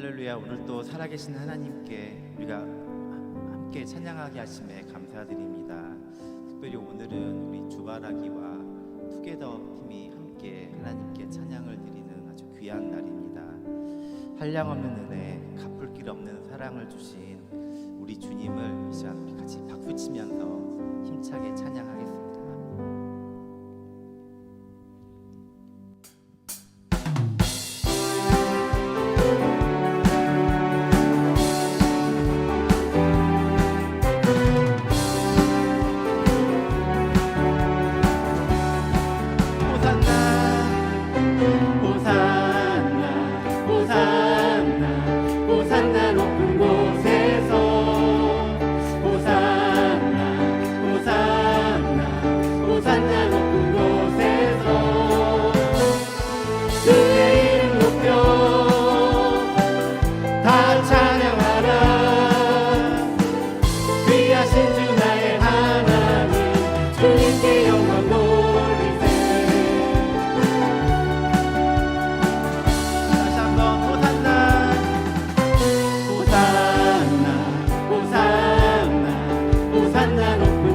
할렐루야. 오늘 또 살아계신 하나님께 우리가 함께 찬양하게 하심에 감사드립니다. 특별히 오늘은 우리 주바라기와 투게더 팀이 함께 하나님께 찬양을 드리는 아주 귀한 날입니다. 한량 없는 은혜 갚을 길 없는 사랑을 주신 우리 주님을 이제 같이 박수치면서 힘차게 찬양하겠습니다. I don't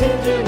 messenger.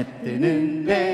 해 뜨는 데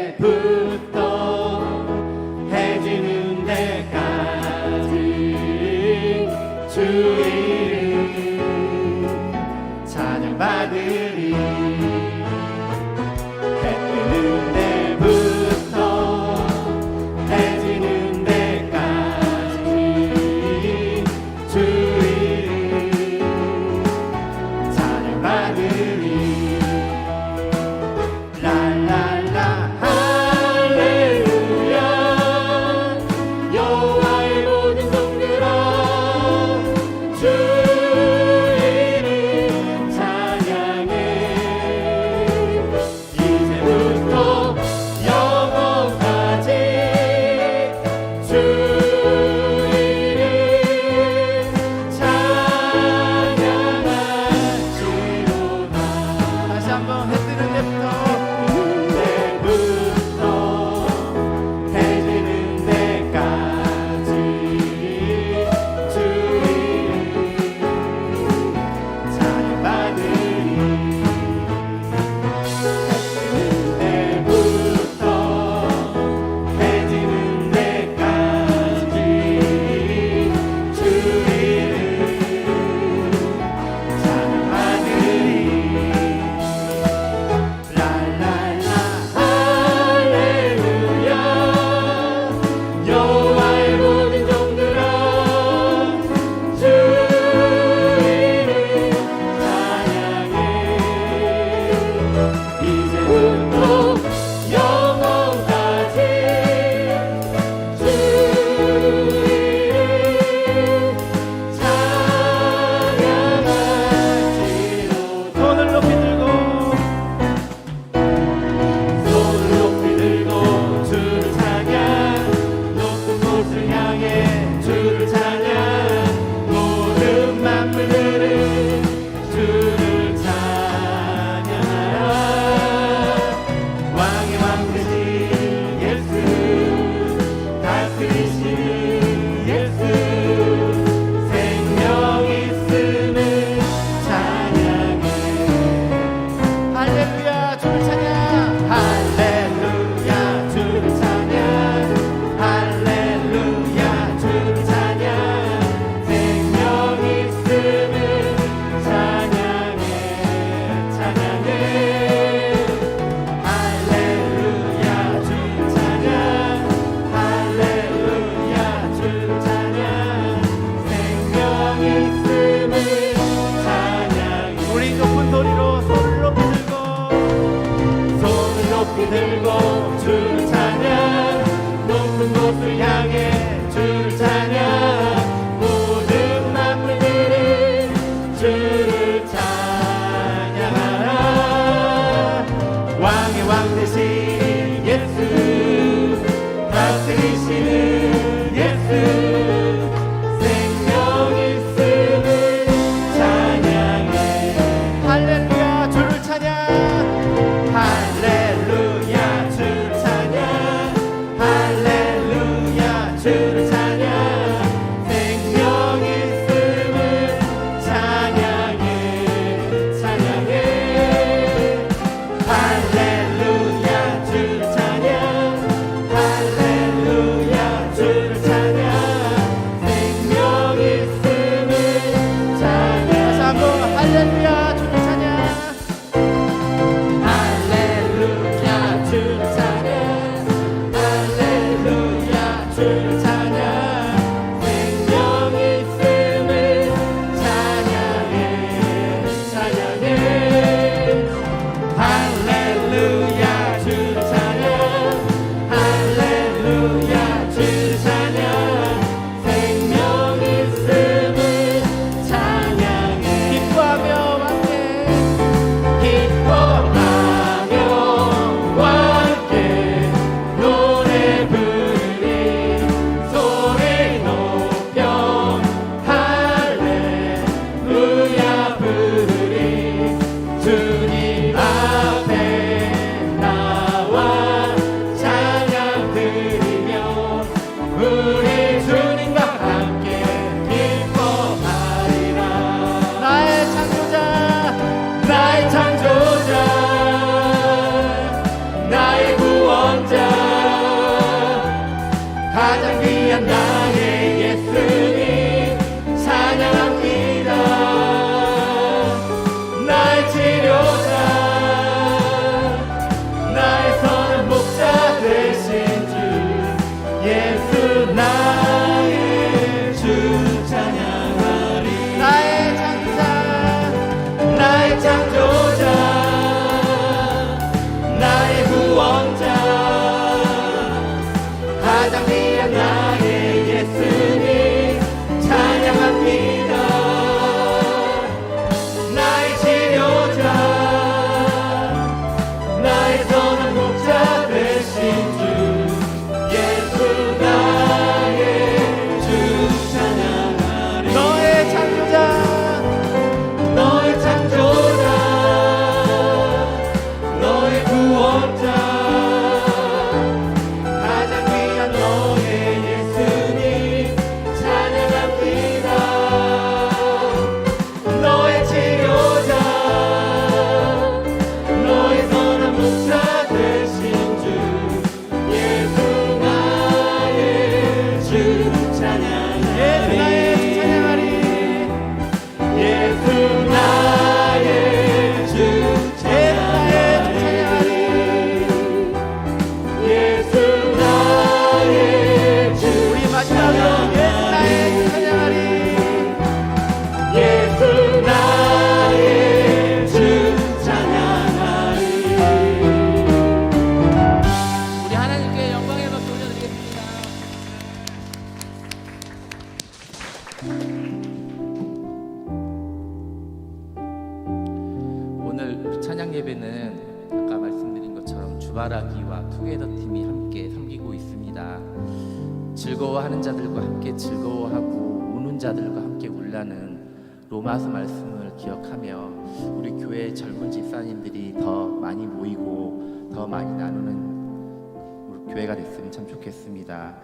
로마서 말씀을 기억하며 우리 교회 젊은 집사님들이 더 많이 모이고 더 많이 나누는 교회가 됐으면 참 좋겠습니다.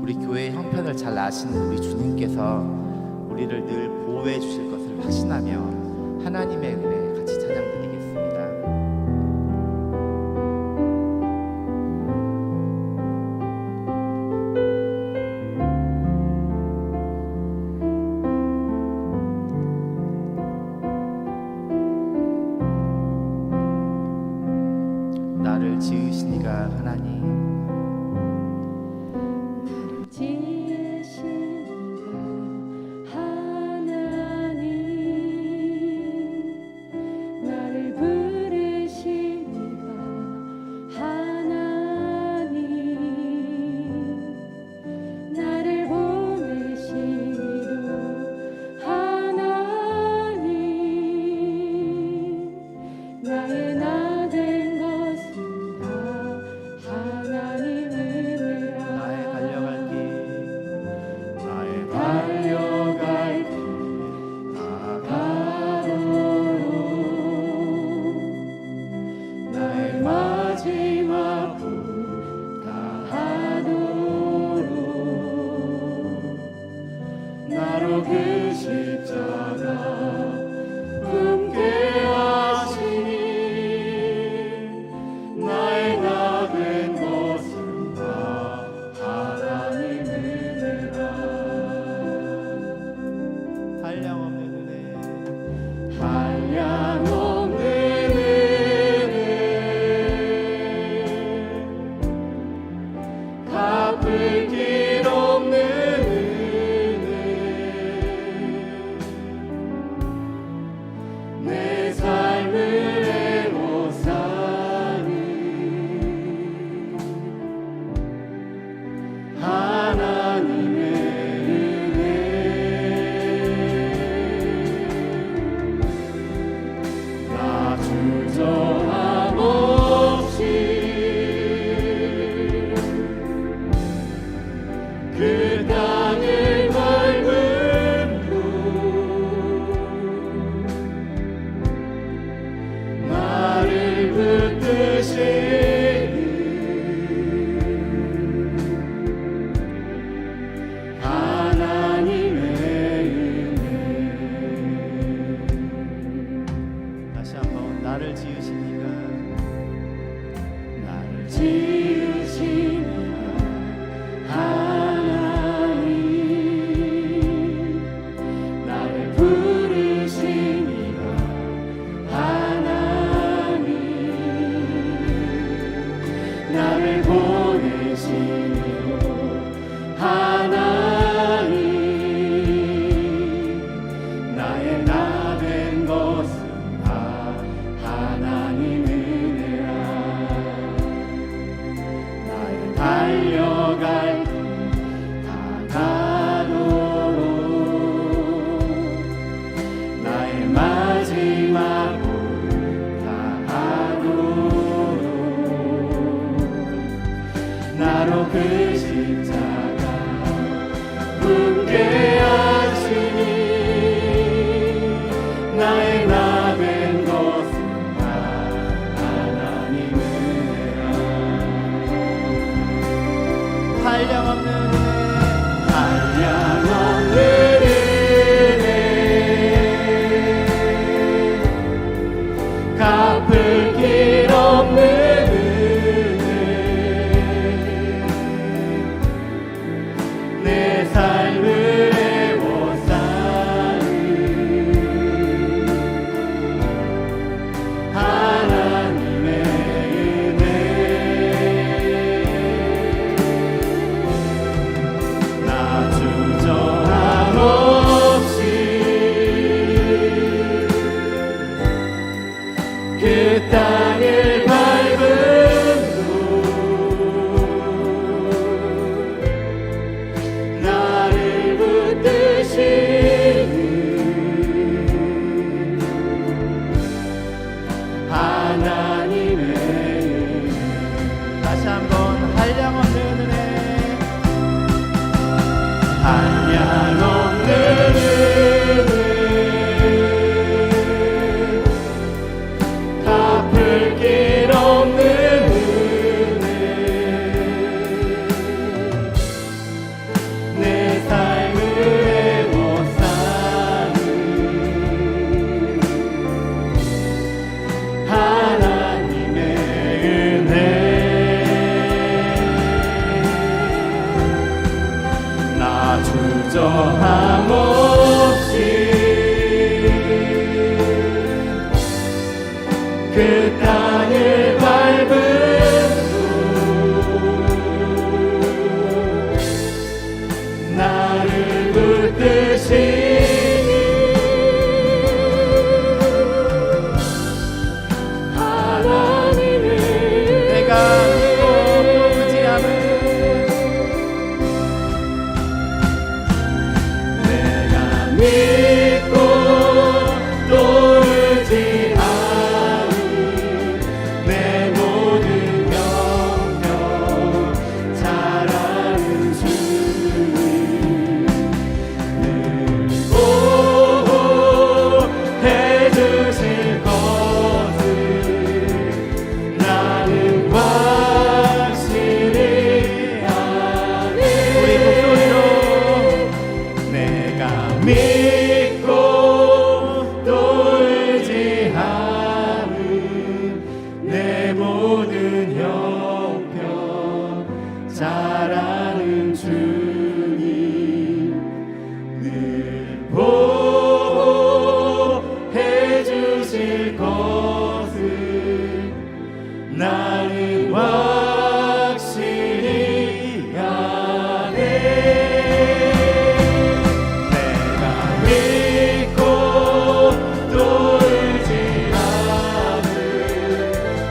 우리 교회의 형편을 잘 아시는 우리 주님께서 우리를 늘 보호해 주실 것을 확신하며 하나님의 은혜 같이 찬양드립니다.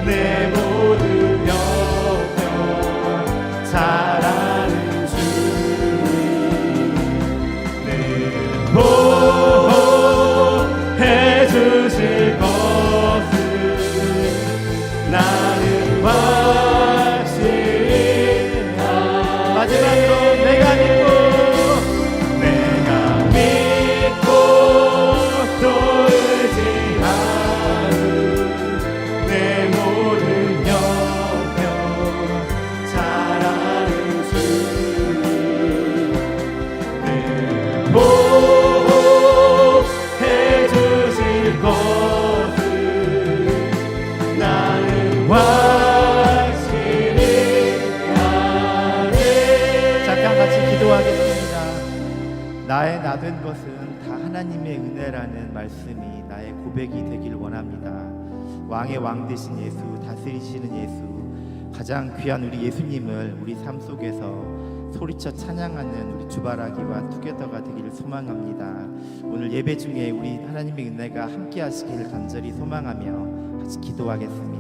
there. 말씀이 나의 고백이 되길 원합니다. 왕의 왕 되신 예수, 다스리시는 예수, 가장 귀한 우리 예수님을 우리 삶 속에서 소리쳐 찬양하는 우리 주바라기와 투게더가 되기를 소망합니다. 오늘 예배 중에 우리 하나님의 은혜가 함께 하시기를 간절히 소망하며 같이 기도하겠습니다.